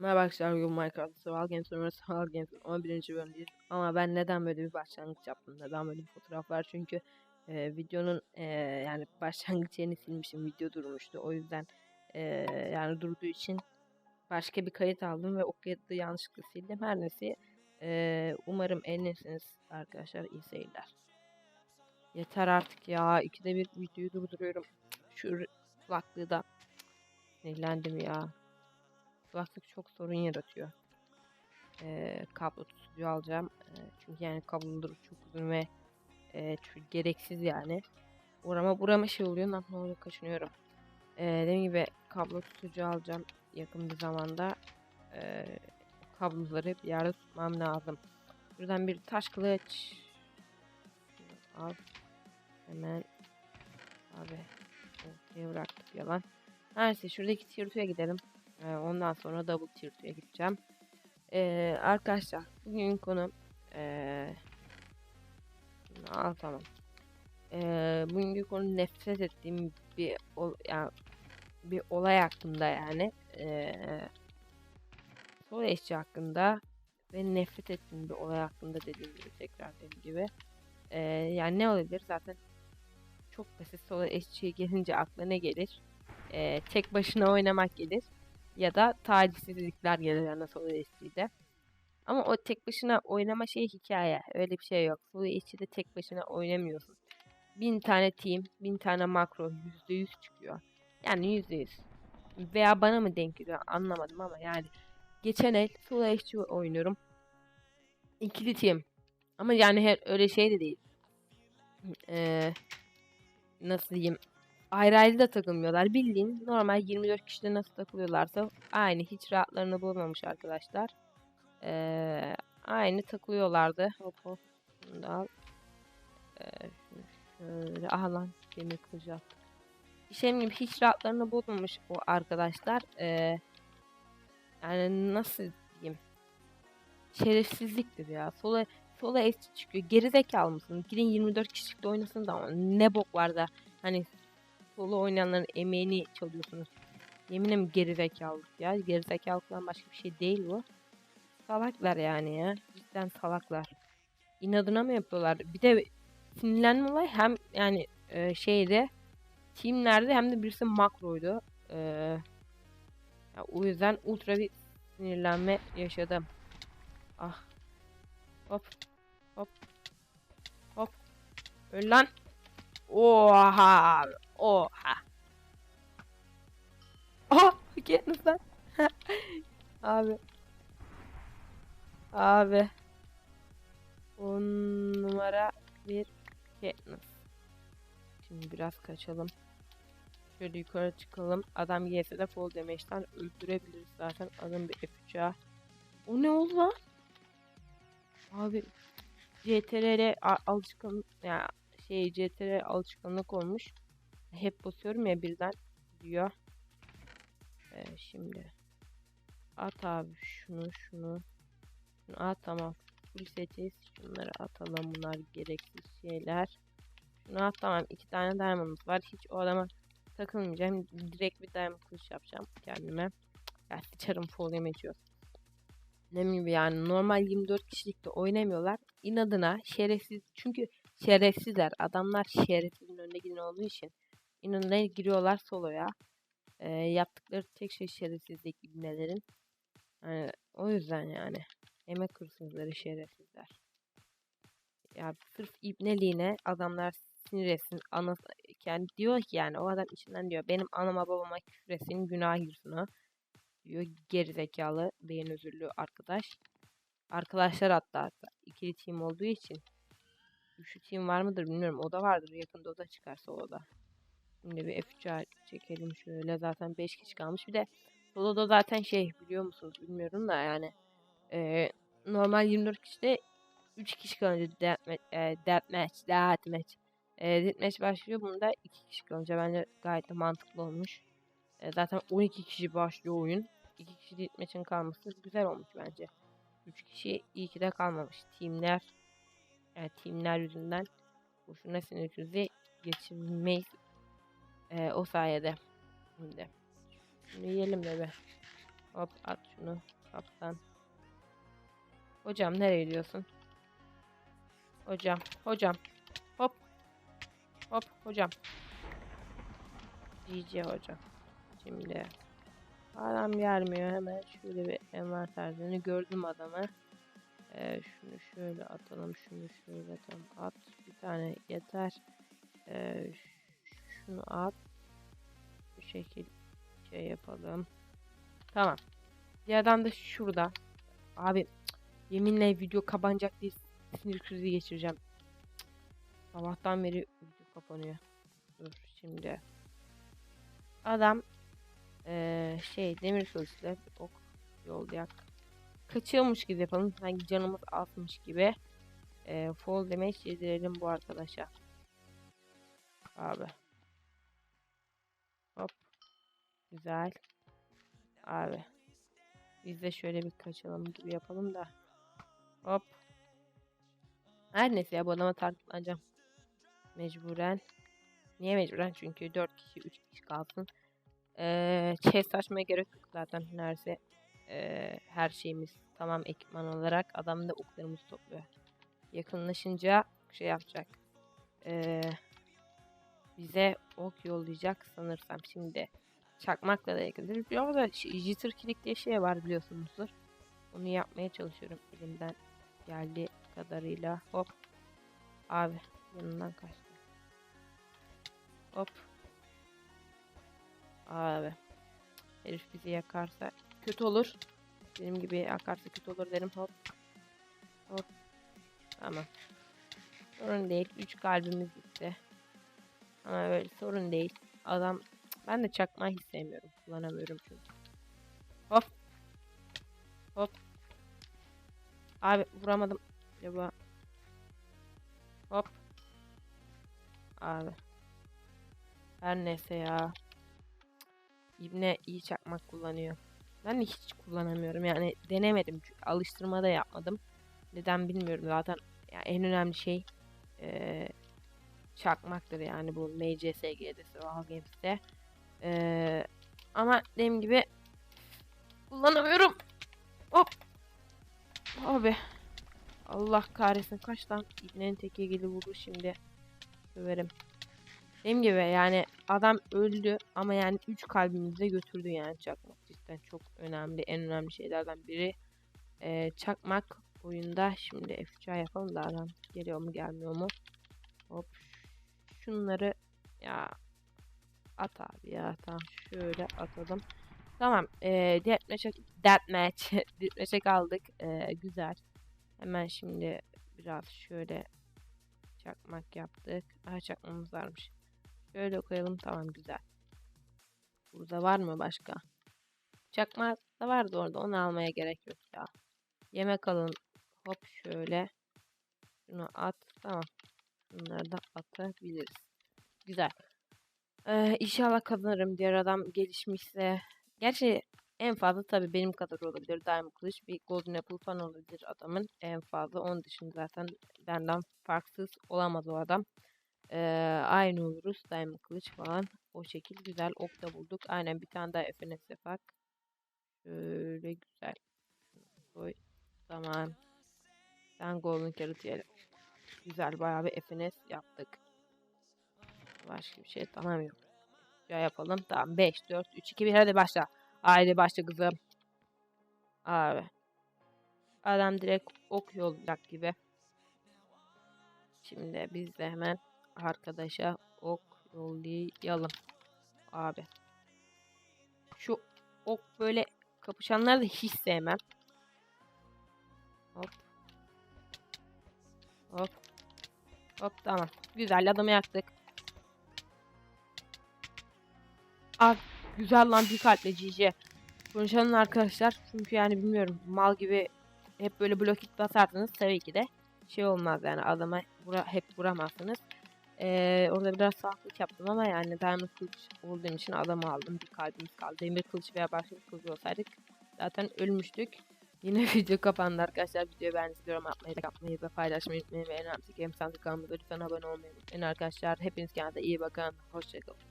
Merhaba arkadaşlar bugün Minecraft Survival Games Survival Survival Games'in 11. bölümündeyiz. Ama ben neden böyle bir başlangıç yaptım? Neden böyle bir fotoğraf var? Çünkü e, videonun e, yani başlangıç yerini silmişim. Video durmuştu. O yüzden e, yani durduğu için başka bir kayıt aldım ve o kayıtı yanlışlıkla sildim. Her neyse e, umarım eğlenirsiniz arkadaşlar. iyi seyirler. Yeter artık ya. İkide bir videoyu durduruyorum. Şu kulaklığı da sinirlendim ya. Kulaklık çok sorun yaratıyor. Ee, kablo tutucu alacağım. Ee, çünkü yani kabloları çok uzun ve e, çok gereksiz yani. Burama burama şey oluyor. Ne oluyor kaçınıyorum. Ee, dediğim gibi kablo tutucu alacağım yakın bir zamanda. Ee, kabloları bir yerde tutmam lazım. Buradan bir taş kılıç al. Hemen abi ortaya bıraktık yalan. Neyse şuradaki tier gidelim. Ee, ondan sonra double tier 2'ye gideceğim. Ee, arkadaşlar bugün konu ee, al tamam. Ee, bugünkü konu nefret ettiğim bir ol, yani bir olay hakkında yani. Ee, sol eşya hakkında ve nefret ettiğim bir olay hakkında dediğim gibi tekrar dediğim gibi. Ee, yani ne olabilir zaten çok basit sol eşya gelince akla ne gelir? Ee, tek başına oynamak gelir ya da tacizsizlikler gelir yani Solo HD'de. Ama o tek başına oynama şey hikaye. Öyle bir şey yok. HD'de tek başına oynamıyorsun. Bin tane team, bin tane makro yüzde yüz çıkıyor. Yani yüzde yüz. Veya bana mı denk geliyor anlamadım ama yani. Geçen el HD oynuyorum. İkili team. Ama yani her öyle şey de değil. Ee, nasıl diyeyim? Ayrı ayrı da takılmıyorlar. Bildiğin normal 24 kişide nasıl takılıyorlarsa aynı hiç rahatlarını bulmamış arkadaşlar. Ee, aynı takılıyorlardı. Hop hop. Bunu da al. Ee, şöyle aha lan kılıcı attık. şey gibi hiç rahatlarını bulmamış o arkadaşlar. Ee, yani nasıl diyeyim? Şerefsizliktir ya. Sola sola eski çıkıyor. Gerizekalı mısın? Girin 24 kişilikte oynasın da ne bok var da hani solo oynayanların emeğini çalıyorsunuz. Yeminim gerizekalılık ya. Gerizekalıktan başka bir şey değil bu. Salaklar yani ya. Cidden salaklar. İnadına mı yapıyorlar? Bir de sinirlenme olay hem yani e, şeyde teamlerde hem de birisi makroydu. E, ya, o yüzden ultra bir sinirlenme yaşadım. Ah. Hop. Hop. Hop. Öl lan. Oha. Oha. Aha. Katniss lan. Abi. Abi. On numara bir Katniss. Şimdi biraz kaçalım. Şöyle yukarı çıkalım. Adam gelse de fall damage'den öldürebiliriz zaten. Adam bir F3'a. O ne oldu lan? Abi CTRL alışkan ya şey CTRL alışkanlık olmuş. Hep basıyorum ya birden diyor. Ee, şimdi at abi şunu şunu. Şunu at tamam. Full setiz. Şunları atalım. Bunlar gereksiz şeyler. Şunu at tamam. iki tane diamond var. Hiç o adama takılmayacağım. Direkt bir diamond kılıç yapacağım kendime. Ya sıçarım damage yok. Ne gibi yani normal 24 kişilikte oynamıyorlar. İnadına şerefsiz çünkü şerefsizler. Adamlar şerefsizin önüne giden olduğu için inanına giriyorlar soloya. E, yaptıkları tek şey şerefsizlik ibnelerin. Yani, o yüzden yani. Emek hırsızları şerefsizler. Ya sırf ibneliğine adamlar sinir etsin. Anası, yani diyor ki yani o adam içinden diyor benim anama babama küfür etsin günah girsin. Diyor gerizekalı beyin özürlü arkadaş. Arkadaşlar hatta, hatta ikili team olduğu için. Üçlü team var mıdır bilmiyorum. O da vardır. Yakında o da çıkarsa o da. Şimdi bir F3 çekelim şöyle. Zaten 5 kişi kalmış. Bir de soloda zaten şey biliyor musunuz bilmiyorum da yani e, normal 24 kişide 3 kişi kalınca deathmatch, e, deathmatch, deathmatch, e, deathmatch başlıyor. Bunda 2 kişi kalınca bence gayet de mantıklı olmuş. E, zaten 12 kişi başlıyor oyun. 2 kişi deathmatch'in kalması güzel olmuş bence. 3 kişi iyi ki de kalmamış. Teamler yani teamler yüzünden boşuna sinir krizi geçirmeyiz e, o sayede. Şimdi. Şimdi yiyelim de be. Hop at şunu. Kaptan. Hocam nereye gidiyorsun? Hocam. Hocam. Hop. Hop hocam. GG hocam. Şimdi adam gelmiyor hemen şöyle bir envanterlerini gördüm adamı. Ee, şunu şöyle atalım şunu şöyle atalım at bir tane yeter. Ee, şunu at. Bu şekil şey yapalım. Tamam. Adam da şurada. Abi yeminle video kapanacak diye sinir krizi geçireceğim. Sabahtan beri video kapanıyor. Dur şimdi. Adam eee, şey demir kılıçla ok yollayak. Kaçıyormuş gibi yapalım. Sanki canımız azmış gibi. Eee fall damage yedirelim bu arkadaşa. Abi. Güzel. Abi. Biz de şöyle bir kaçalım gibi yapalım da. Hop. Her neyse ya bu adama tartışlanacağım. Mecburen. Niye mecburen? Çünkü 4 kişi 3 kişi kalsın. Ee, chest açmaya gerek yok zaten neredeyse ee, her şeyimiz tamam ekipman olarak adam da oklarımızı topluyor. Yakınlaşınca şey yapacak. Ee, bize ok yollayacak sanırsam şimdi. Çakmakla da yakındır. Bir arada ş- jitter kilik diye şey var biliyorsunuzdur. Onu yapmaya çalışıyorum elimden geldiği kadarıyla. Hop. Abi yanından kaçtı. Hop. Abi. Herif bizi yakarsa kötü olur. Benim gibi yakarsa kötü olur derim. Hop. Hop. Tamam. Sorun değil. 3 kalbimiz gitti. Ama böyle sorun değil. Adam ben de çakmayı hiç sevmiyorum. Kullanamıyorum çünkü. Hop. Hop. Abi vuramadım. Acaba. Hop. Abi. Her neyse ya. İbne iyi çakmak kullanıyor. Ben de hiç kullanamıyorum. Yani denemedim. Çünkü alıştırma da yapmadım. Neden bilmiyorum. Zaten ya en önemli şey eee, çakmaktır yani bu MCSG'de, Survival Games'te. Eee, ama dediğim gibi kullanamıyorum. Hop. Abi. Allah kahretsin kaç tane ibnenin teki geli vurdu şimdi. Söverim. Dediğim gibi yani adam öldü ama yani 3 kalbimizde götürdü yani çakmak. Cidden çok önemli en önemli şeylerden biri. Eee, çakmak oyunda şimdi F3 yapalım da adam geliyor mu gelmiyor mu? Hop. Şunları ya at abi ya tamam şöyle atalım. Tamam. Eee deathmatch'e deathmatch deathmatch'e kaldık. Güzel. Hemen şimdi biraz şöyle çakmak yaptık. Aha çakmamız varmış. Şöyle koyalım tamam güzel. Burada var mı başka? Çakmak da vardı orada onu almaya gerek yok ya. Yemek alın. Hop şöyle. Şunu at. Tamam. Bunları da atabiliriz. Güzel. Ee, inşallah kazanırım. Diğer adam gelişmişse. Gerçi en fazla tabii benim kadar olabilir. Diamond Kılıç bir Golden Apple falan olabilir adamın. En fazla. Onun dışında zaten benden farksız olamaz o adam. Ee, aynı oluruz. Diamond Kılıç falan. O şekil güzel ok da bulduk. Aynen bir tane daha FNS yapak. Şöyle güzel. Koy. Tamam. Ben Golden Carrot yiyelim. Güzel bayağı bir FNS yaptık. Başka bir şey tamam. Ya yapalım. Tamam 5, 4, 3, 2, 1 hadi başla. Haydi başla kızım. Abi. Adam direkt ok yollayacak gibi. Şimdi biz de hemen arkadaşa ok yollayalım. Abi. Şu ok böyle kapışanları da hiç sevmem. Hop. Hop. Hop tamam. Güzel adamı yaktık. Abi güzel lan bir kalple GG. Konuşalım arkadaşlar. Çünkü yani bilmiyorum mal gibi hep böyle blok hit basarsanız tabii ki de şey olmaz yani adama vura, hep vuramazsınız. Ee, orada biraz sağlık yaptım ama yani diamond kılıç olduğum için adamı aldım. Bir kalbimiz kaldı. Demir kılıç veya başka bir kılıç olsaydık zaten ölmüştük. Yine video kapandı arkadaşlar. Videoyu beğendiyseniz yorum atmayı, like atmayı ve paylaşmayı unutmayın. Ve en önemlisi Game Sansı kanalımıza lütfen abone olmayı unutmayın arkadaşlar. Hepiniz kendinize iyi bakın. Hoşçakalın.